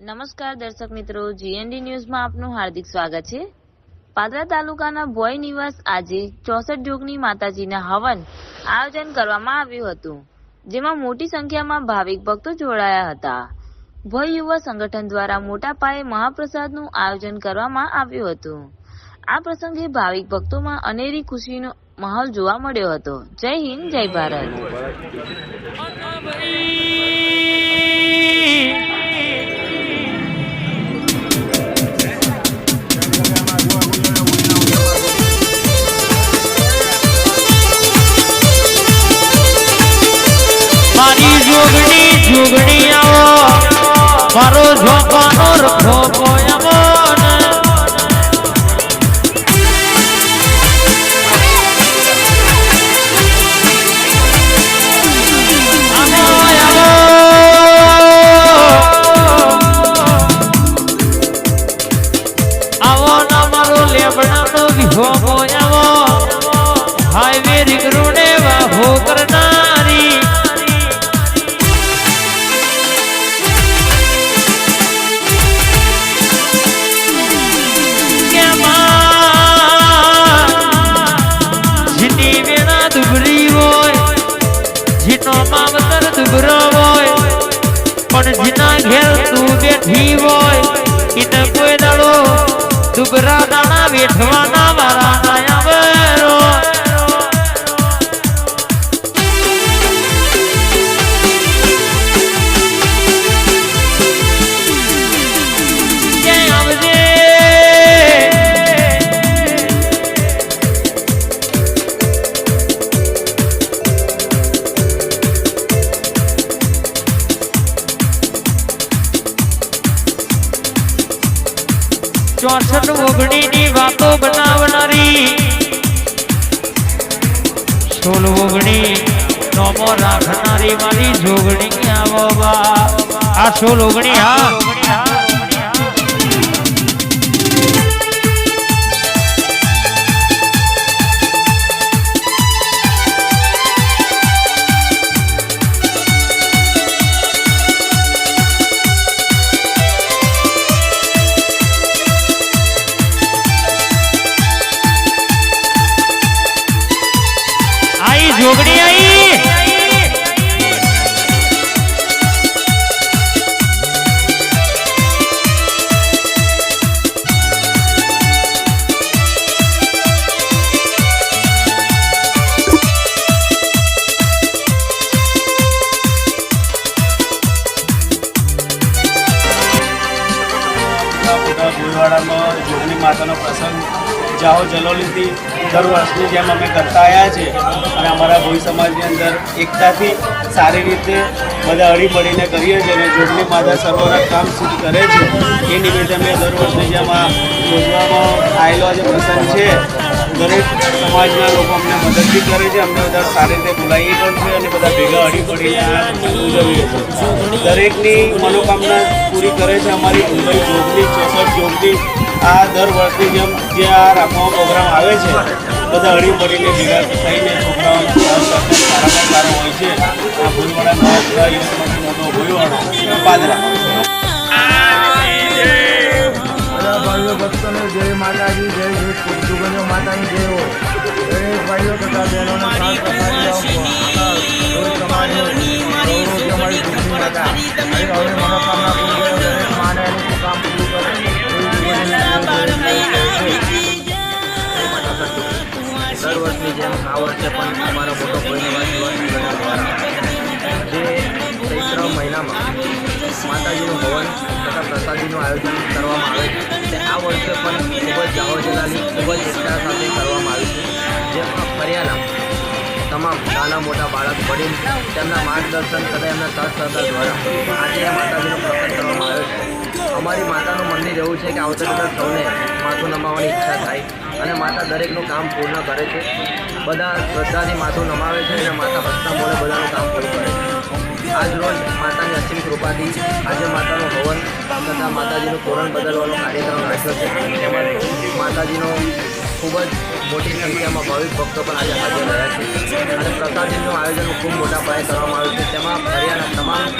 નમસ્કાર દર્શક મિત્રો જીએનડી ન્યૂઝમાં આપનું હાર્દિક સ્વાગત છે. પાદરા તાલુકાના ભોય નિવાસ આજે ચોસઠ જોગની માતાજીના હવન આયોજન કરવામાં આવ્યું હતું, જેમાં મોટી સંખ્યામાં ભાવિક ભક્તો જોડાયા હતા. ભોય યુવા સંગઠન દ્વારા મોટા પાયે મહાપ્રસાદનું આયોજન કરવામાં આવ્યું હતું. આ પ્રસંગે ભાવિક ભક્તોમાં અનેરી ખુશીનો માહોલ જોવા મળ્યો હતો. જય હિન્દ, જય ભારત. જીનો માવતર દુબરો હોય, પણ જીના ઘેર તું બેઠી હોય એને કોઈ દાડો દુબરા દાણા વેઠવાના ચોસઠ ઓગણી ની વાતો બનાવનારી. સોળ ઓગણી નોમો રાખનારી મારી જોગણી આવો આ સોળ ઓગણી હા. મોટા ભીલવાડામાં જોગણી માતાનો પ્રસંગ. જાઓ જલોલીથી દર વર્ષની જેમ અમે કરતા આવ્યા છે. અને અમારા ભોઈ સમાજની અંદર એકતાથી સારી રીતે બધા હળી મળીને કરીએ છીએ અને જોગણી માતા સર્વરા કામ સિદ્ધ કરે છે. એ નિમિત્તે અમે દર વર્ષની જેમ આ યોજવામાં આવેલો જે પ્રસંગ છે દરેક સમાજના લોકો અમને મદદ બી કરે છે. અમને બધા સારી રીતે બોલાવીએ પણ છે અને બધા ભેગા હળી પડીને ઉજવીએ છીએ. દરેકની મનોકામના પૂરી કરે છે. અમારી મુંબઈ જોગની, ચોસઠ જોગની આ દર વર્ષની જેમ જે આ રાખવામાં પ્રોગ્રામ આવે છે, બધા હળી મળીને ભેગા થઈને છોકરાઓ સારામાં સારા હોય છે. આ યુથમાંથી મોટો ભૂલવાડો પાદરા. માને દરેક ભાઈઓ તથા કરે સાથ દર વર્ષની જેમ આ વર્ષે પણ અમારો મોટો કોઈનો જે ચૈત્ર મહિનામાં માતાજીનું હવન તથા પ્રસાદીનું આયોજન કરવામાં આવે છે. નાના મોટા બાળક વડીલ તેમના માર્ગદર્શન તથા એમના સહકાર દ્વારા. આજે આ માતાજીનો પ્રકટ કરવામાં આવ્યો છે. અમારી માતાનું મંદિર એવું છે કે આવતા જતા સૌને માથું નમાવવાની ઈચ્છા થાય અને માતા દરેકનું કામ પૂર્ણ કરે છે. બધા શ્રદ્ધાથી માથું નમાવે છે અને માતા હસતા મોડે બધાનું કામ પૂરું કરે છે. આજ માતાની અસીમ કૃપાથી આજે માતાનું હવન તથા માતાજીનું તોરણ બદલવાનો કાર્યક્રમ રાખ્યો છે. એમાં માતાજીનો ખૂબ જ મોટી સંખ્યામાં ભાવિક ભક્તો પણ આજે હાજર રહ્યા છે. અને પ્રસાદીનું આયોજન ખૂબ મોટા પાયે કરવામાં આવ્યું છે. તેમાં હરિયાણા તમામ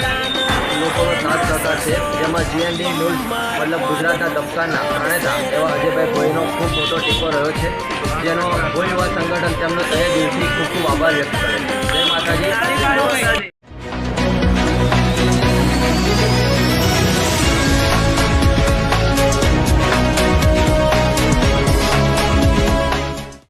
લોકોનો સાથ સહકાર છે. જેમાં જીએનડી ન્યૂઝ મતલબ ગુજરાતના દબકાના પ્રણેતા એવા અજયભાઈ ભોઈનો ખૂબ મોટો ટેકો રહ્યો છે. જેનો ભોઈ યુવા સંગઠન તેમનો તહે દિલથી ખૂબ ખૂબ આભાર વ્યક્ત કરે છે. જય માતાજી.